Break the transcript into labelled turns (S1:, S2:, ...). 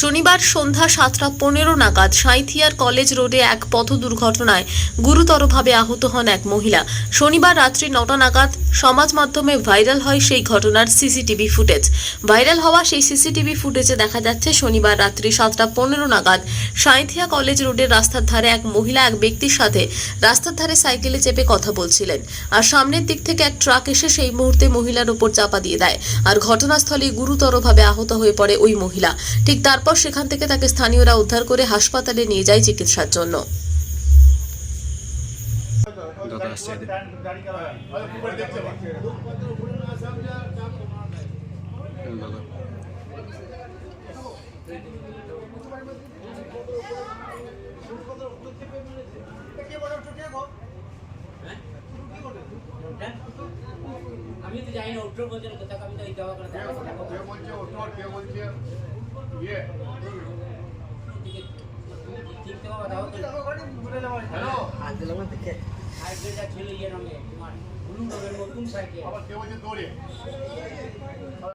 S1: শনিবার সন্ধ্যা সাতটা পনেরো নাগাদ সাঁইথিয়ার কলেজ রোডে এক পথ দুর্ঘটনায় গুরুতরভাবে আহত হন এক মহিলা। শনিবার রাত্রি নটা নাগাদ সমাজ মাধ্যমে ভাইরাল হয় সেই ঘটনার সিসিটিভি ফুটেজ। ভাইরাল হওয়া সেই সিসিটিভি ফুটেজে দেখা যাচ্ছে, শনিবার রাত্রি সাতটা পনেরো নাগাদ সাঁইথিয়া কলেজ রোডের রাস্তার ধারে এক মহিলা এক ব্যক্তির সাথে রাস্তার ধারে সাইকেলে চেপে কথা বলছিলেন। আর সামনের দিক থেকে এক ট্রাক এসে সেই মুহূর্তে মহিলার উপর চাপা দিয়ে দেয়। আর ঘটনাস্থলে গুরুতরভাবে আহত হয়ে পড়ে ওই মহিলা। ঠিক তারপর সেখান থেকে তাকে স্থানীয়রা উদ্ধার করে হাসপাতালে নিয়ে যায় চিকিৎসার জন্য।
S2: আমি তো জানি না উত্তর বলছেন কোথাও আমি তো এই দেওয়া করে ইয়ে নতুন সাইকেল।